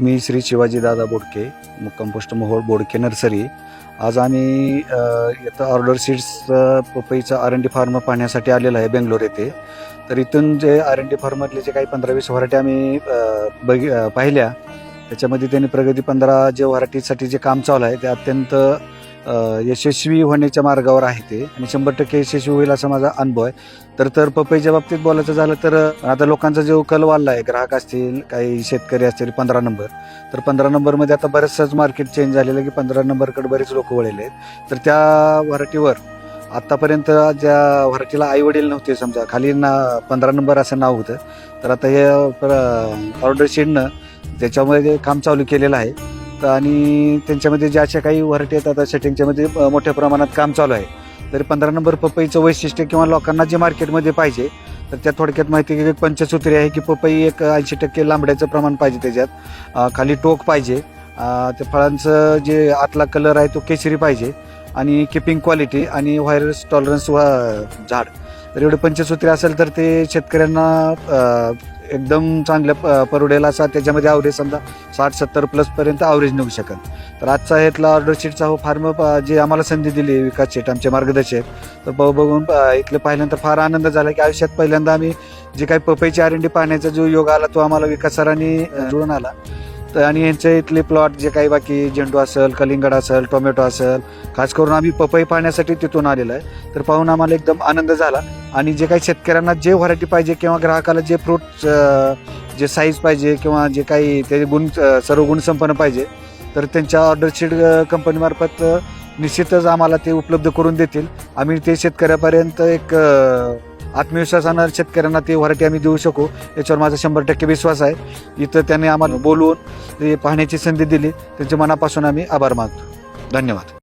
मी Shri Shivajidada Bodke compost Mohol Bodke nursery. आज आम्ही इथं ऑर्डर सीड्स पपईचा आर एन डी फार्म पाहण्यासाठी आलेला आहे बेंगलोर येथे. तर इथून जे आर एन डी फार्ममधले जे काही पंधरा वीस व्हरायटी आम्ही बघी पाहिल्या त्याच्यामध्ये त्यांनी प्रगती पंधरा जे व्हरायटीसाठी जे काम चालू आहे ते अत्यंत यशस्वी होण्याच्या मार्गावर आहे ते. आणि शंभर टक्के यशस्वी होईल असा माझा अनुभव आहे. तर तर पपईच्या बाबतीत बोलायचं झालं तर आता लोकांचा जो कल वाढला आहे ग्राहक असतील काही शेतकरी असतील पंधरा नंबर. तर पंधरा नंबरमध्ये आता बरेचसंच मार्केट चेंज झालेलं आहे की पंधरा नंबरकडे बरेच लोक वळलेले आहेत. तर त्या व्हरायटीवर आत्तापर्यंत ज्या व्हरायटीला आई वडील नव्हते समजा खाली ना पंधरा नंबर असं नाव होतं. तर आता हे ऑर्डर शेडनं त्याच्यामध्ये काम चालू केलेलं आहे. आणि त्यांच्यामध्ये ज्या अशा काही व्हरायटी आहेत आता सेटिंगच्यामध्ये मोठ्या प्रमाणात काम चालू आहे. तर पंधरा नंबर पपईचं वैशिष्ट्य किंवा लोकांना जे मार्केटमध्ये पाहिजे तर त्या थोडक्यात माहिती की पंचसूत्री आहे की पपई एक ऐंशी टक्के लांबड्याचं प्रमाण पाहिजे त्याच्यात. खाली टोक पाहिजे. त्या फळांचं जे आतला कलर आहे तो केशरी पाहिजे आणि किपिंग क्वालिटी आणि व्हायरस टॉलरन्स व झाड. तर एवढे पंचसूत्री असेल तर ते शेतकऱ्यांना एकदम चांगलं प- परवडेल असा त्याच्यामध्ये आवरेज समजा साठ सत्तर प्लसपर्यंत आवरेज निघू शकत. तर आजचा ह्यातला ऑर्डर शीटचा हो फार्म जे आम्हाला संधी दिली विकास शेट आमचे मार्गदर्शक तर बघ बघून इथलं पाहिल्यानंतर फार आनंद झाला की आयुष्यात पहिल्यांदा आम्ही जे काही पपईची आरंडी पाहण्याचा जो योग आला तो आम्हाला विकास सरांनी जुळून आला. तर आणि यांचे इथले प्लॉट जे काही बाकी झेंडू असेल कलिंगड असेल टोमॅटो असेल खास करून आम्ही पपई पाहण्यासाठी तिथून आलेलो आहे. तर पाहून आम्हाला एकदम आनंद झाला. आणि जे काही शेतकऱ्यांना जे व्हरायटी पाहिजे किंवा ग्राहकाला जे फ्रूट जे साईज पाहिजे किंवा जे काही ते गुण सर्व गुण संपन्न पाहिजे तर त्यांच्या ऑर्डरशीट कंपनीमार्फत निश्चितच आम्हाला ते उपलब्ध करून देतील. आम्ही ते शेतकऱ्यापर्यंत एक आत्मविश्वासानं शेतकऱ्यांना ते व्हरायटी आम्ही देऊ शकू. याच्यावर माझा शंभर टक्के विश्वास आहे. इथं त्यांनी आम्हाला बोलवून ते पाहण्याची संधी दिली. त्यांच्या मनापासून आम्ही आभार मानतो. धन्यवाद.